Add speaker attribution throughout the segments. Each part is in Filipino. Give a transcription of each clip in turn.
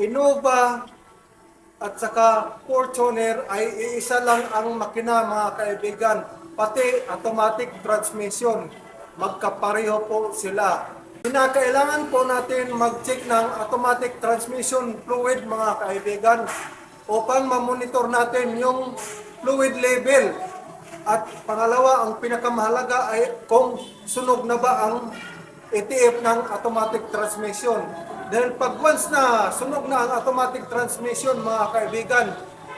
Speaker 1: Innova at saka Fortuner ay iisa lang ang makina mga kaibigan. Pati automatic transmission, magkapareho po sila. Kinakailangan po natin mag-check ng automatic transmission fluid mga kaibigan upang mamonitor natin yung fluid level. At pangalawa, ang pinakamahalaga ay kung sunog na ba ang ETF ng automatic transmission. Dahil pag once na sunog na ang automatic transmission mga kaibigan,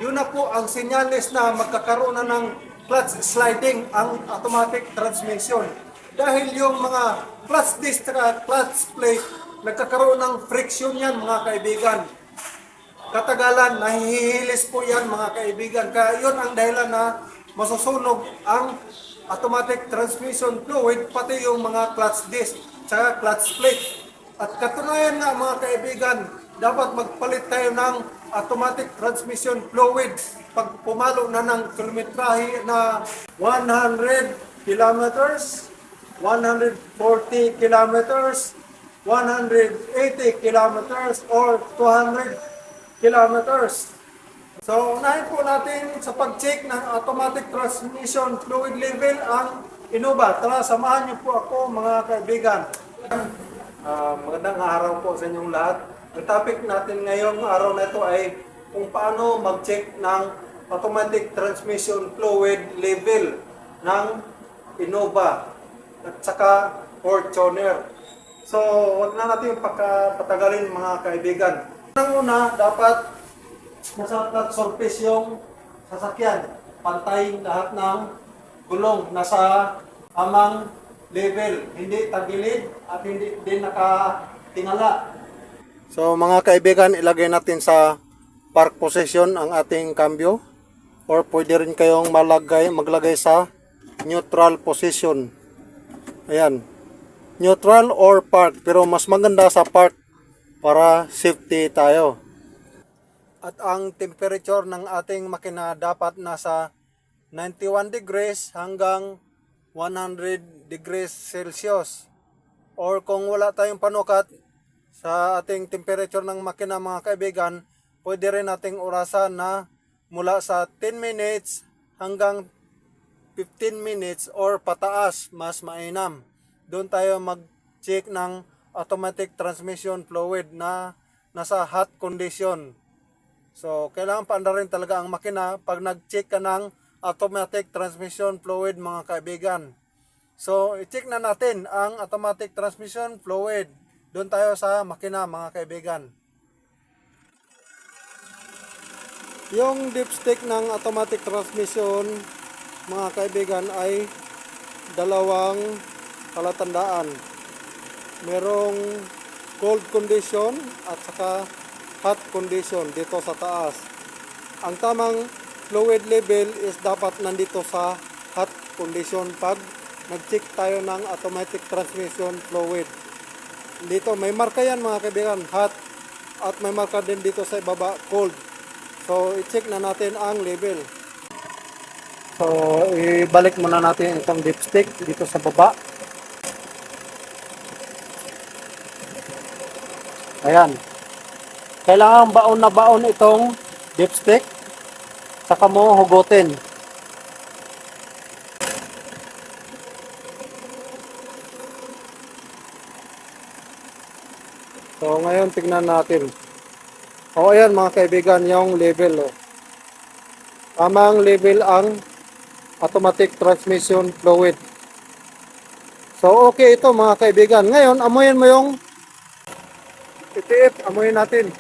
Speaker 1: yun na po ang senyales na magkakaroon na ng clutch sliding ang automatic transmission. Dahil yung mga clutch disc at clutch plate, nagkakaroon ng friction yan mga kaibigan. Katagalan, nahihilis po yan mga kaibigan. Kaya yun ang dahilan na masusunog ang automatic transmission fluid, pati yung mga clutch disc, tsaka clutch plate. At katunayan nga mga kaibigan, dapat magpalit tayo ng automatic transmission fluid pag pumalo na ng kilometrahe na 100 kilometers, 140 kilometers, 180 kilometers, or 200 kilometers. So, unahin po natin sa pag-check ng automatic transmission fluid level ang Innova. Tara, samahan niyo po ako mga kaibigan. Ah, magandang araw po sa inyong lahat. Ang topic natin ngayong araw na ito ay kung paano mag-check ng automatic transmission fluid level ng Innova at saka Fortuner. So, wag na natin paka- patagalin mga kaibigan. Unang-una, dapat nasa flat surface yung sasakyan. Pantay lahat ng gulong. Nasa amang level. Hindi tagilid at hindi din nakatingala. So mga kaibigan, ilagay natin sa park position ang ating cambio. Or pwede rin kayong malagay, maglagay sa neutral position. Ayan. Neutral or park. Pero mas maganda sa park para safety tayo. At ang temperature ng ating makina dapat nasa 91 degrees hanggang 100 degrees Celsius. Or kung wala tayong panukat sa ating temperature ng makina mga kaibigan, pwede rin nating orasan na mula sa 10 minutes hanggang 15 minutes or pataas mas mainam. Doon tayo mag-check ng automatic transmission fluid na nasa hot condition. So, kailangan paandarin talaga ang makina pag nag-check ka ng automatic transmission fluid mga kaibigan. So, i-check na natin ang automatic transmission fluid. Doon tayo sa makina mga kaibigan. Yung dipstick ng automatic transmission mga kaibigan ay dalawang palatandaan. Merong cold condition at saka hot condition dito sa taas. Ang tamang fluid level is dapat nandito sa hot condition pag nag-check tayo ng automatic transmission fluid. Dito may marka yan mga kaibigan, hot at may marka din dito sa ibaba, cold. So i-check na natin ang level. So ibalik muna natin itong dipstick dito sa baba. Ayan. Kailangan baon na baon itong dipstick. Saka mo hugutin. So ngayon tignan natin. O ayan mga kaibigan yung level. Oh. Tamang level ang automatic transmission fluid. So okay ito mga kaibigan. Ngayon amoyin mo yung ETF, amoyin natin.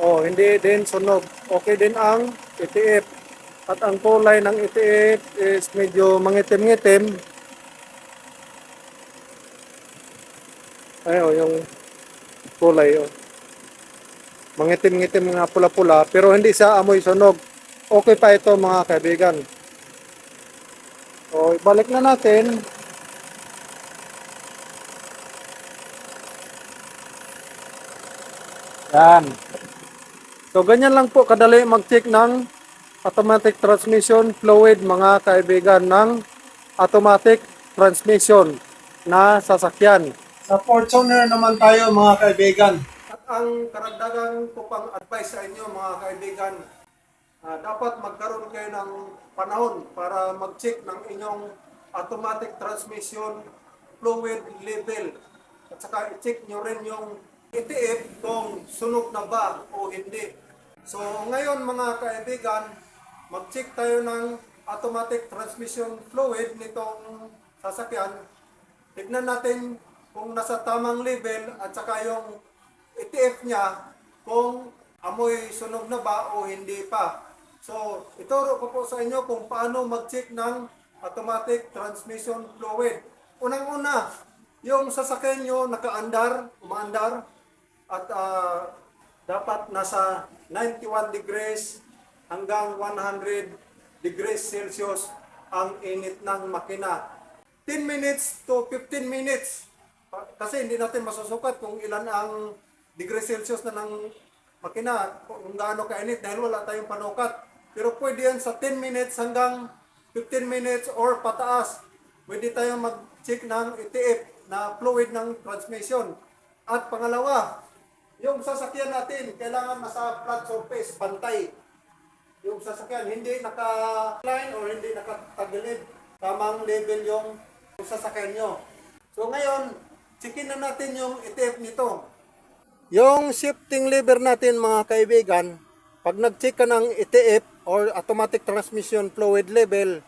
Speaker 1: Oh, hindi din sunog. Okay din ang ETF. At ang kulay ng ETF is medyo mangitim-ngitim. Ay, oh, yung kulay, oh. Mangitim-ngitim nga pula-pula, pero hindi sa amoy sunog. Okay pa ito mga kaibigan. So, ibalik na natin. Yan. So, ganyan lang po kadali mag-check ng automatic transmission fluid mga kaibigan ng automatic transmission na sasakyan. Sa Fortuner naman tayo mga kaibigan. At ang karagdagan ko pang advice sa inyo mga kaibigan, ah, dapat magkaroon kayo ng panahon para mag-check ng inyong automatic transmission fluid level. At saka i-check nyo rin yung ETF kung sunog na ba o hindi. So ngayon mga kaibigan, mag-check tayo ng automatic transmission fluid nitong sasakyan. Tignan natin kung nasa tamang level at saka yung ETF niya kung amoy sunog na ba o hindi pa. So, ituro ko po sa inyo kung paano mag-check ng automatic transmission fluid. Unang-una, yung sasakyan nyo nakaandar, umaandar, at ah, dapat nasa 91 degrees hanggang 100 degrees Celsius ang init ng makina. 10 minutes to 15 minutes. Kasi hindi natin masusukat kung ilan ang degree Celsius na ng makina, kung gaano kainit dahil wala tayong panukat. Pero pwede yan sa 10 minutes hanggang 15 minutes or pataas. Pwede tayong mag-check ng ETF na fluid ng transmission. At pangalawa, yung sasakyan natin, kailangan nasa flat surface, pantay yung sasakyan hindi naka-line or hindi nakatagilid. Tamang level yung sasakyan nyo. So ngayon, checkin na natin yung ETF nito. Yung shifting lever natin mga kaibigan, pag nag-check ka ng ETF or automatic transmission fluid level,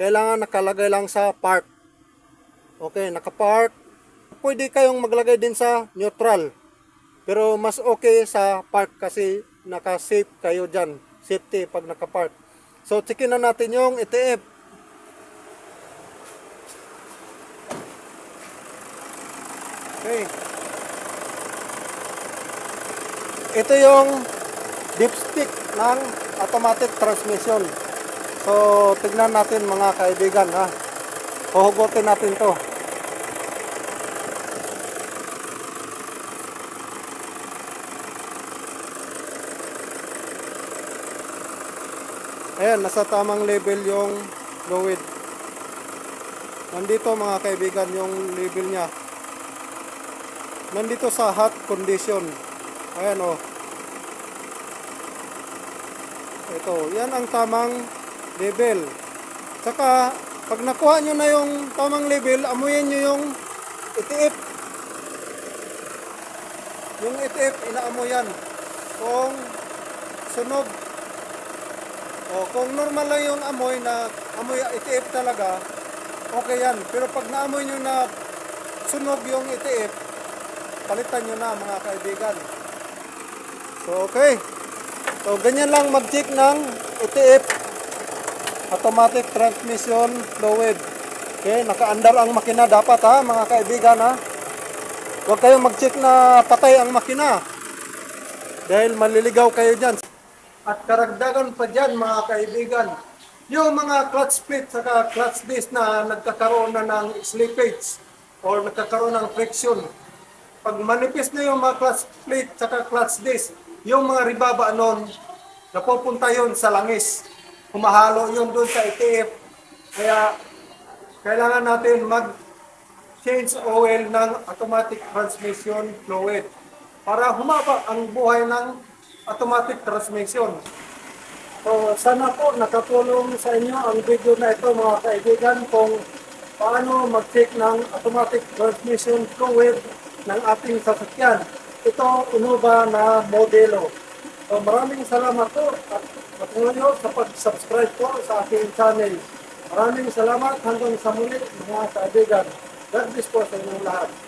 Speaker 1: kailangan nakalagay lang sa park. Okay, naka-park. Pwede kayong maglagay din sa neutral. Pero mas okay sa park kasi naka-safe kayo dyan. Safety pag naka-park. So, checkin na natin yung ETF. Okay. Ito yung dipstick ng automatic transmission. So, tignan natin mga kaibigan ha. Huhugutin natin to. Ayan, nasa tamang level yung fluid. Nandito mga kaibigan yung level niya. Nandito sa hot condition. Ayan o. Oh. Ito, yan ang tamang level. Saka, pag nakuha nyo na yung tamang level, amuyin nyo yung ETF. Yung ETF, inaamoy yan. Kung sunog o, kung normal lang yung amoy na amoy itiip talaga, okay yan. Pero pag naamoy nyo na sunog yung itiip, palitan nyo na mga kaibigan. So, okay. So, ganyan lang mag-check ng itiip automatic transmission fluid. Okay, nakaandar ang makina dapat ha, mga kaibigan ha. Huwag kayong mag-check na patay ang makina. Dahil maliligaw kayo dyan. At karagdagan pa dyan mga kaibigan, yung mga clutch split saka clutch disc na nagkakaroon na ng slippage or nagkakaroon ng friction. Pag manipis na yung mga clutch split saka clutch disc, yung mga ribaba nun, napupunta yun sa langis. Humahalo yun doon sa ETF. Kaya kailangan natin mag change oil ng automatic transmission fluid para humaba ang buhay ng automatic transmission. So, sana po nakatulong sa inyo ang video na ito mga kaibigan kung paano mag-check ng automatic transmission fluid ng ating sasakyan. Ito, Innova na modelo. So, maraming salamat po at patuloy sa pag-subscribe po sa aking channel. Maraming salamat hanggang sa muli mga kaibigan. God bless po sa inyong lahat.